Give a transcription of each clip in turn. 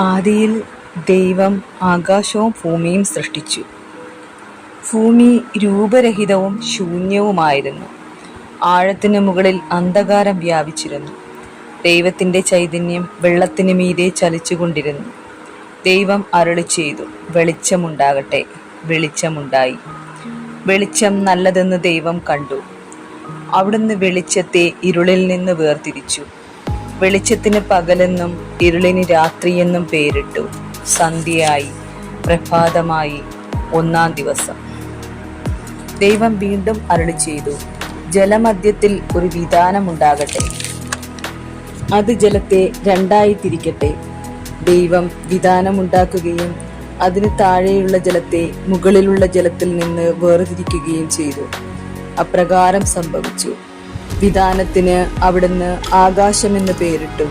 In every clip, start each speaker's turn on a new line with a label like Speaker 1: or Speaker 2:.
Speaker 1: ആദിയിൽ ദൈവം ആകാശവും ഭൂമിയും സൃഷ്ടിച്ചു. ഭൂമി രൂപരഹിതവും ശൂന്യവുമായിരുന്നു. ആഴത്തിന് മുകളിൽ അന്ധകാരം വ്യാപിച്ചിരുന്നു. ദൈവത്തിന്റെ ചൈതന്യം വെള്ളത്തിന് മീതെ ചലിച്ചുകൊണ്ടിരുന്നു. ദൈവം അരളി ചെയ്തു വെളിച്ചമുണ്ടാകട്ടെ വെളിച്ചമുണ്ടായി. വെളിച്ചം നല്ലതെന്ന് ദൈവം കണ്ടു. അവിടുന്ന് വെളിച്ചത്തെ ഇരുളിൽ നിന്ന് വേർതിരിച്ചു. വെളിച്ചത്തിന് പകലെന്നും ഇരുളിന് രാത്രിയെന്നും പേരിട്ടു. സന്ധ്യയായി പ്രഭാതമായി ഒന്നാം ദിവസം. ദൈവം വീണ്ടും അരുളി ചെയ്തു ജലമധ്യത്തിൽ ഒരു വിധാനമുണ്ടാകട്ടെ. അത് ജലത്തെ രണ്ടായി തിരിക്കട്ടെ ദൈവം വിധാനമുണ്ടാക്കുകയും അതിന് താഴെയുള്ള ജലത്തെ മുകളിലുള്ള ജലത്തിൽ നിന്ന് വേർതിരിക്കുകയും ചെയ്തു. അപ്രകാരം സംഭവിച്ചു. വിധാനത്തിന് അവിടുന്ന് ആകാശമെന്ന് പേരിട്ടു.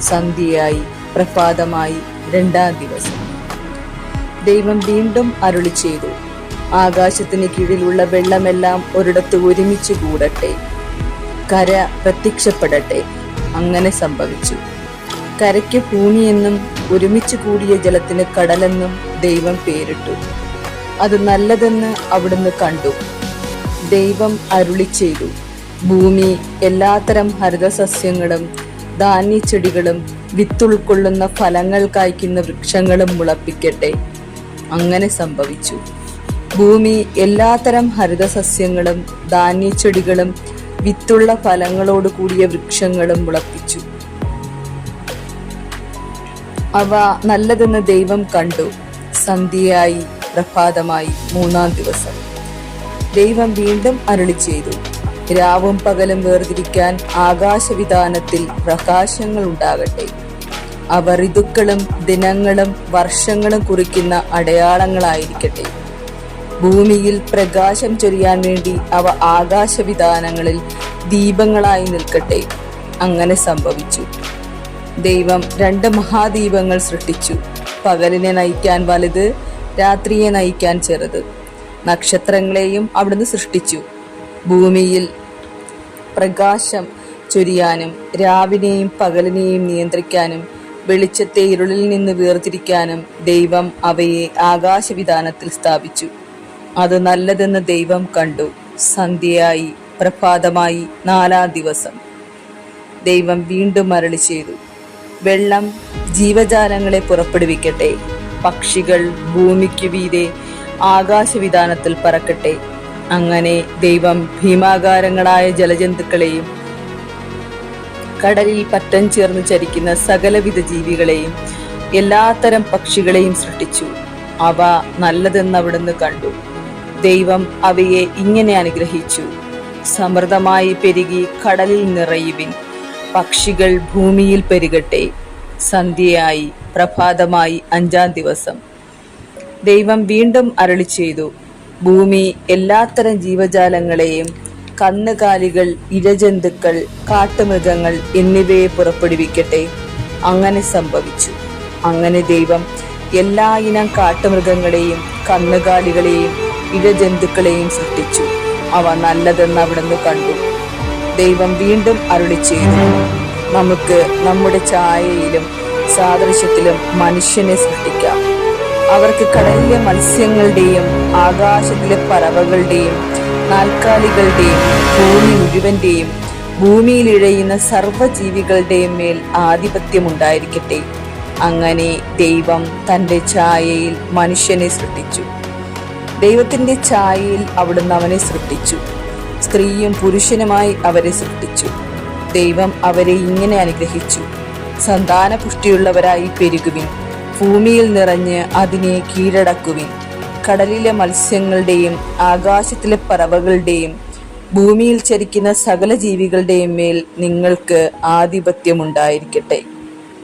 Speaker 1: സന്ധ്യയായി പ്രഭാതമായി രണ്ടാം ദിവസം. ദൈവം വീണ്ടും അരുളി ചെയ്തു ആകാശത്തിന് കീഴിലുള്ള വെള്ളമെല്ലാം ഒരിടത്ത് ഒരുമിച്ച് കൂടട്ടെ. കര പ്രത്യക്ഷപ്പെടട്ടെ. അങ്ങനെ സംഭവിച്ചു. കരയ്ക്ക് ഭൂമിയെന്നും ഒരുമിച്ച് കൂടിയ ജലത്തിന് കടലെന്നും ദൈവം പേരിട്ടു. അത് നല്ലതെന്ന് അവിടുന്ന് കണ്ടു. ദൈവം അരുളി ചെയ്തു ഭൂമി എല്ലാത്തരം ഹരിതസസ്യങ്ങളും ധാന്യച്ചെടികളും വിത്തുൾക്കൊള്ളുന്ന ഫലങ്ങൾ കായ്ക്കുന്ന വൃക്ഷങ്ങളും മുളപ്പിക്കട്ടെ. അങ്ങനെ സംഭവിച്ചു. ഭൂമി എല്ലാത്തരം ഹരിതസസ്യങ്ങളും ധാന്യച്ചെടികളും വിത്തുള്ള ഫലങ്ങളോട് കൂടിയ വൃക്ഷങ്ങളും മുളപ്പിച്ചു. അവ നല്ലതെന്ന് ദൈവം കണ്ടു. സന്ധ്യയായി പ്രഭാതമായി മൂന്നാം ദിവസം. ദൈവം വീണ്ടും അരുളി ചെയ്തു. രാവും പകലും വേർതിരിക്കാൻ ആകാശവിധാനത്തിൽ പ്രകാശങ്ങൾ ഉണ്ടാകട്ടെ. അവ ഋതുക്കളും ദിനങ്ങളും വർഷങ്ങളും കുറിക്കുന്ന അടയാളങ്ങളായിരിക്കട്ടെ. ഭൂമിയിൽ പ്രകാശം ചൊരിയാൻ വേണ്ടി അവ ആകാശവിധാനങ്ങളിൽ ദീപങ്ങളായി നിൽക്കട്ടെ. അങ്ങനെ സംഭവിച്ചു. ദൈവം രണ്ട് മഹാദീപങ്ങൾ സൃഷ്ടിച്ചു. പകലിനെ നയിക്കാൻ വലുത് രാത്രിയെ നയിക്കാൻ ചെറുത്. നക്ഷത്രങ്ങളെയും അവിടുന്ന് സൃഷ്ടിച്ചു. ഭൂമിയിൽ പ്രകാശം ചൊരിയാനും രാവിനെയും പകലിനെയും നിയന്ത്രിക്കാനും വെളിച്ചത്തെ ഇരുളിൽ നിന്ന് വേർതിരിക്കാനും ദൈവം അവയെ ആകാശവിധാനത്തിൽ സ്ഥാപിച്ചു. അത് നല്ലതെന്ന് ദൈവം കണ്ടു. സന്ധ്യയായി പ്രഭാതമായി നാലാം ദിവസം. ദൈവം വീണ്ടും മരളി ചെയ്തു. വെള്ളം ജീവജാലങ്ങളെ പുറപ്പെടുവിക്കട്ടെ. പക്ഷികൾ ഭൂമിക്ക് വീതെ ആകാശവിധാനത്തിൽ പറക്കട്ടെ. അങ്ങനെ ദൈവം ഭീമാകാരങ്ങളായ ജലജന്തുക്കളെയും കടലിൽ പറ്റം ചേർന്ന് ചരിക്കുന്ന സകലവിധ ജീവികളെയും എല്ലാത്തരം പക്ഷികളെയും സൃഷ്ടിച്ചു. അവ നല്ലതെന്ന് അവിടുന്ന് കണ്ടു. ദൈവം അവയെ ഇങ്ങനെ അനുഗ്രഹിച്ചു. സമൃദ്ധമായി പെരുകി കടലിൽ നിറയുവിൻ. പക്ഷികൾ ഭൂമിയിൽ പെരുകട്ടെ. സന്ധ്യയായി പ്രഭാതമായി അഞ്ചാം ദിവസം. ദൈവം വീണ്ടും അരളി ചെയ്തു ഭൂമി എല്ലാത്തരം ജീവജാലങ്ങളെയും കന്നുകാലികൾ ഇഴജന്തുക്കൾ കാട്ടുമൃഗങ്ങൾ എന്നിവയെ പുറപ്പെടുവിക്കട്ടെ. അങ്ങനെ സംഭവിച്ചു. അങ്ങനെ ദൈവം എല്ലാ ഇനം കാട്ടുമൃഗങ്ങളെയും കന്നുകാലികളെയും ഇഴജന്തുക്കളെയും സൃഷ്ടിച്ചു. അവ നല്ലതെന്ന് അവിടുന്ന് കണ്ടു. ദൈവം വീണ്ടും അരുളി ചെയ്തു. നമുക്ക് നമ്മുടെ ചായയിലും സാദൃശ്യത്തിലും മനുഷ്യനെ സൃഷ്ടിക്കാം. അവർക്ക് കടലിലെ മത്സ്യങ്ങളുടെയും ആകാശത്തിലെ പറവകളുടെയും നാൽക്കാലികളുടെയും ഭൂമി മുഴുവന്റെയും ഭൂമിയിൽ ഇഴയുന്ന സർവജീവികളുടെയും മേൽ ആധിപത്യമുണ്ടായിരിക്കട്ടെ. അങ്ങനെ ദൈവം തന്റെ ഛായയിൽ മനുഷ്യനെ സൃഷ്ടിച്ചു. ദൈവത്തിന്റെ ഛായയിൽ അവിടുന്ന് അവനെ സൃഷ്ടിച്ചു. സ്ത്രീയും പുരുഷനുമായി അവരെ സൃഷ്ടിച്ചു. ദൈവം അവരെ ഇങ്ങനെ അനുഗ്രഹിച്ചു. സന്താന പുഷ്ടിയുള്ളവരായി പെരുകുവിൻ. ഭൂമിയിൽ നിറഞ്ഞ് അതിനെ കീഴടക്കുവിൻ. കടലിലെ മത്സ്യങ്ങളുടെയും ആകാശത്തിലെ പറവകളുടെയും ഭൂമിയിൽ ചരിക്കുന്ന സകല ജീവികളുടെയും മേൽ നിങ്ങൾക്ക് ആധിപത്യമുണ്ടായിരിക്കട്ടെ.